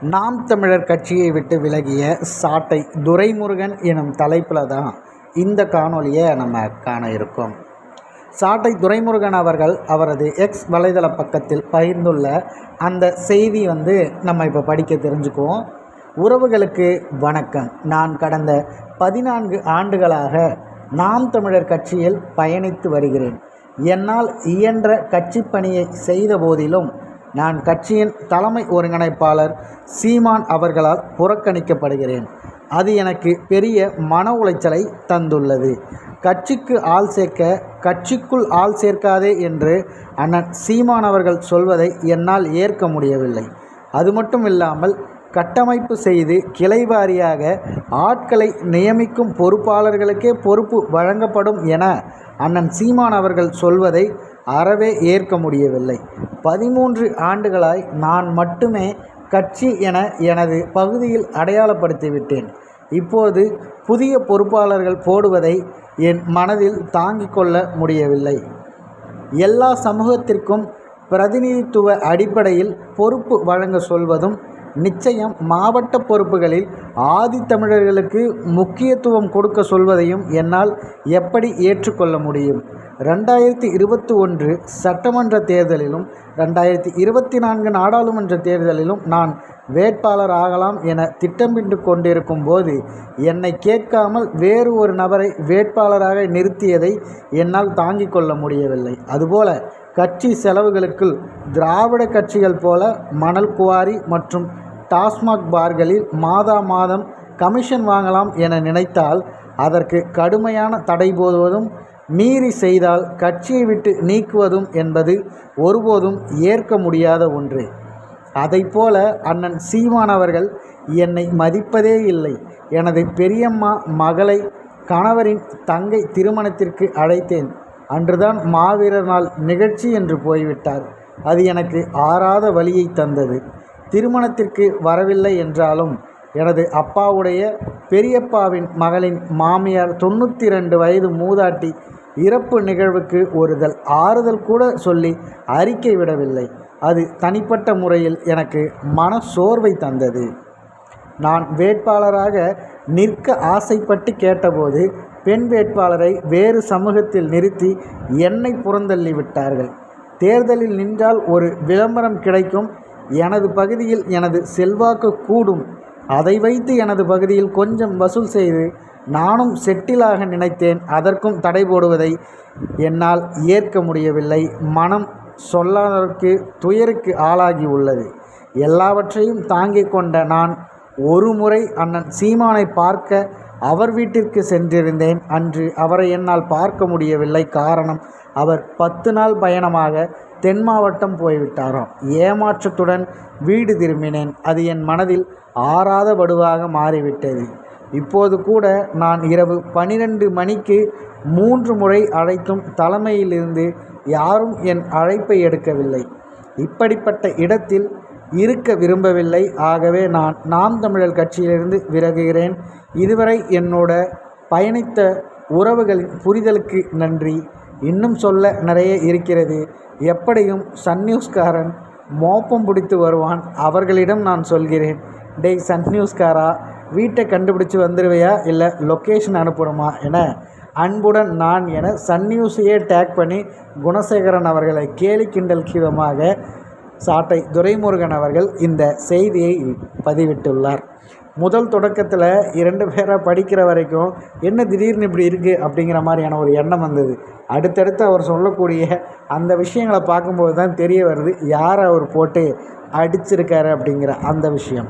நாம் தமிழர் கட்சியை விட்டு விலகிய சாட்டை துரைமுருகன் எனும் தலைப்பில் தான் இந்த காணொலியை நம்ம காண இருக்கோம். சாட்டை துரைமுருகன் அவர்கள் அவரது எக்ஸ் வலைதள பக்கத்தில் பகிர்ந்துள்ள அந்த செய்தி வந்து நம்ம இப்போ படிக்க தெரிஞ்சுக்குவோம். உறவுகளுக்கு வணக்கம். நான் கடந்த பதினான்கு ஆண்டுகளாக நாம் தமிழர் கட்சியில் பயணித்து வருகிறேன். என்னால் இயன்ற கட்சி பணியை செய்த போதிலும் நான் கட்சியின் தலைமை ஒருங்கிணைப்பாளர் சீமான் அவர்களால் புறக்கணிக்கப்படுகிறேன். அது எனக்கு பெரிய மன உளைச்சலை தந்துள்ளது. கட்சிக்கு ஆள் சேர்க்க கட்சிக்குள் ஆள் சேர்க்காதே என்று அண்ணன் சீமான் அவர்கள் சொல்வதை என்னால் ஏற்க முடியவில்லை. அது மட்டும் இல்லாமல் கட்டமைப்பு செய்து கிளைவாரியாக ஆட்களை நியமிக்கும் பொறுப்பாளர்களுக்கே பொறுப்பு வழங்கப்படும் என அண்ணன் சீமான் அவர்கள் சொல்வதை அறவே ஏற்க முடியவில்லை. பதிமூன்று ஆண்டுகளாய் நான் மட்டுமே கட்சி என எனது பகுதியில் அடையாளப்படுத்திவிட்டேன் இப்போது புதிய பொறுப்பாளர்கள் போடுவதை என் மனதில் தாங்கிக் கொள்ள முடியவில்லை. எல்லா சமூகத்திற்கும் பிரதிநிதித்துவ அடிப்படையில் பொறுப்பு வழங்க சொல்வதும் நிச்சயம் மாவட்ட பொறுப்புகளில் ஆதித்தமிழர்களுக்கு முக்கியத்துவம் கொடுக்க சொல்வதையும் என்னால் எப்படி ஏற்றுக்கொள்ள முடியும்? ரெண்டாயிரத்தி இருபத்தி ஒன்று சட்டமன்ற தேர்தலிலும் ரெண்டாயிரத்தி இருபத்தி நான்கு நாடாளுமன்ற தேர்தலிலும் நான் வேட்பாளர் ஆகலாம் என திட்டமிட்டு கொண்டிருக்கும் போது என்னை கேட்காமல் வேறு ஒரு நபரை வேட்பாளராக நிறுத்தியதை என்னால் தாங்கிக் கொள்ள முடியவில்லை. அதுபோல கட்சி செலவுகளுக்குள் திராவிட கட்சிகள் போல மணல் குவாரி மற்றும் டாஸ்மாக் பார்களில் மாதா மாதம் கமிஷன் வாங்கலாம் என நினைத்தால் அதற்கு கடுமையான தடை போதுவதும் மீறி செய்தால் கட்சியை விட்டு நீக்குவதும் என்பது ஒருபோதும் ஏற்க முடியாத ஒன்று. போல அண்ணன் சீமான் அவர்கள் என்னை மதிப்பதே இல்லை. எனது பெரியம்மா மகளை கணவரின் தங்கை திருமணத்திற்கு அழைத்தேன். அன்றுதான் மாவீரர் நாள் நிகழ்ச்சி என்று போய்விட்டார். அது எனக்கு ஆறாத வழியை தந்தது. திருமணத்திற்கு வரவில்லை என்றாலும் எனது அப்பாவுடைய பெரியப்பாவின் மகளின் மாமியார் தொண்ணூற்றி ரெண்டு வயது மூதாட்டி இறப்பு நிகழ்வுக்கு ஒருதல் ஆறுதல் கூட சொல்லி அறிக்கை விடவில்லை. அது தனிப்பட்ட முறையில் எனக்கு மன சோர்வை தந்தது. நான் வேட்பாளராக நிற்க ஆசைப்பட்டு கேட்டபோது பெண் வேட்பாளரை வேறு சமூகத்தில் நிறுத்தி என்னை புறந்தள்ளி விட்டார்கள். தேர்தலில் நின்றால் ஒரு விளம்பரம் கிடைக்கும். எனது பகுதியில் எனது செல்வாக்கு கூடும். அதை வைத்து எனது பகுதியில் கொஞ்சம் வசூல் செய்து நானும் செட்டிலாக நினைத்தேன். அதற்கும் தடை போடுவதை என்னால் ஏற்க முடியவில்லை. மனம் சொல்லாததற்கு துயருக்கு ஆளாகி உள்ளது. எல்லாவற்றையும் தாங்கிக் கொண்ட நான் ஒரு முறை அண்ணன் சீமானை பார்க்க அவர் வீட்டிற்கு சென்றிருந்தேன். அன்று அவரை என்னால் பார்க்க முடியவில்லை. காரணம் அவர் பத்து நாள் பயணமாக தென் மாவட்டம் போய்விட்டாராம். ஏமாற்றத்துடன் வீடு திரும்பினேன். அது என் மனதில் ஆறாத வடுவாக மாறிவிட்டது. இப்போது கூட நான் இரவு பனிரெண்டு மணிக்கு மூன்று முறை அழைத்தும் தலைமையிலிருந்து யாரும் என் அழைப்பை எடுக்கவில்லை. இப்படிப்பட்ட இடத்தில் இருக்க விரும்பவில்லை. ஆகவே நான் நாம் தமிழர் கட்சியிலிருந்து விலகுகிறேன். இதுவரை என்னோட பயணித்த உறவுகளின் புரிதலுக்கு நன்றி. இன்னும் சொல்ல நிறைய இருக்கிறது. எப்படியும் சன் நியூஸ்காரன் மோப்பம் பிடித்து வருவான். அவர்களிடம் நான் சொல்கிறேன். டேய் சன் நியூஸ்காரா வீட்டை கண்டுபிடிச்சி வந்துடுவையா இல்லை லொக்கேஷன் அனுப்பணுமா? என அன்புடன் நான் என சன் நியூஸையே டேக் பண்ணி குணசேகரன் அவர்களை கேலி கிண்டல் கீதமாக சாட்டை துரைமுருகன் அவர்கள் இந்த செய்தியை பதிவிட்டுள்ளார். முதல் தொடக்கத்தில் இரண்டு பேரை படிக்கிற வரைக்கும் என்ன திடீர்னு இப்படி இருக்குது அப்படிங்கிற மாதிரியான ஒரு எண்ணம் வந்தது. அடுத்தடுத்து அவர் சொல்லக்கூடிய அந்த விஷயங்களை பார்க்கும்போது தான் தெரிய வருது யாரை அவர் போட்டு அடிச்சிருக்காரு அப்படிங்கிற அந்த விஷயம்.